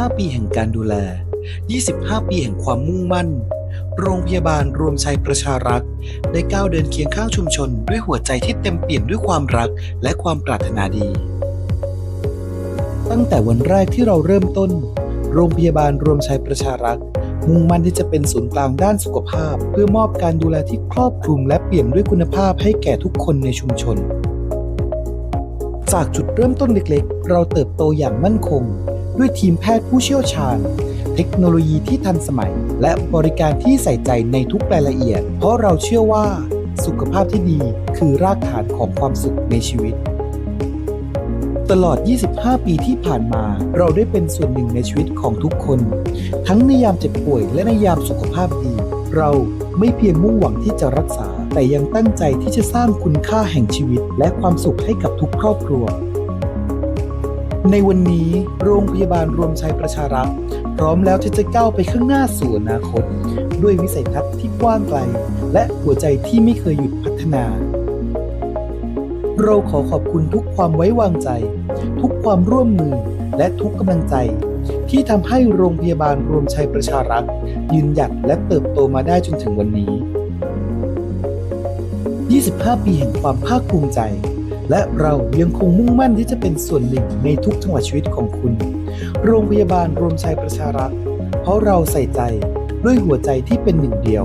25 ปีแห่งการดูแล 25 ปีแห่งความมุ่งมั่น โรงพยาบาลรวมใจประชารักษ์ได้ก้าวเดินเคียงข้างชุมชน ด้วยหัวใจที่เต็มเปี่ยมด้วยความรักและความปรารถนาดี ตั้งแต่วันแรกที่เราเริ่มต้น โรงพยาบาลรวมชัยประชารักษ์มุ่งมั่นที่จะเป็นศูนย์กลางด้านสุขภาพ เพื่อมอบการดูแลที่ครอบคลุมและเปี่ยมด้วยคุณภาพให้แก่ทุกคนในชุมชน จากจุดเริ่มต้นเล็กๆ เราเติบโตอย่างมั่นคง ด้วยทีมแพทย์ผู้เชี่ยวชาญ เทคโนโลยีที่ทันสมัย และบริการที่ใส่ใจในทุกรายละเอียด เพราะเราเชื่อว่า สุขภาพที่ดีคือรากฐานของความสุขในชีวิต ตลอด 25 ปีที่ผ่านมา เราได้เป็นส่วนหนึ่งในชีวิตของทุกคน ทั้งในยามเจ็บป่วยและในยามสุขภาพดี เราไม่เพียงมุ่งหวังที่จะรักษา แต่ยังตั้งใจที่จะสร้างคุณค่าแห่งชีวิต และความสุขให้กับทุกครอบครัว ในวันนี้โรงพยาบาลรวมชัยประชารักษ์พร้อมแล้วที่จะก้าวไปข้างหน้าสู่อนาคต ด้วยวิสัยทัศน์ที่กว้างไกล และหัวใจที่ไม่เคยหยุดพัฒนา เราขอขอบคุณทุกความไว้วางใจ ทุกความร่วมมือและทุกกำลังใจ ที่ทำให้โรงพยาบาลรวมชัยประชารักษ์ยืนหยัดและเติบโตมาได้จนถึงวันนี้ 25 ปีแห่งความภาคภูมิใจ และเรายังคงมุ่งมั่นที่จะเป็นส่วนหนึ่งในทุกจังหวะชีวิตของคุณ โรงพยาบาลรวมชัยประชารักษ์เพราะเราใส่ใจด้วยหัวใจที่เป็นหนึ่งเดียว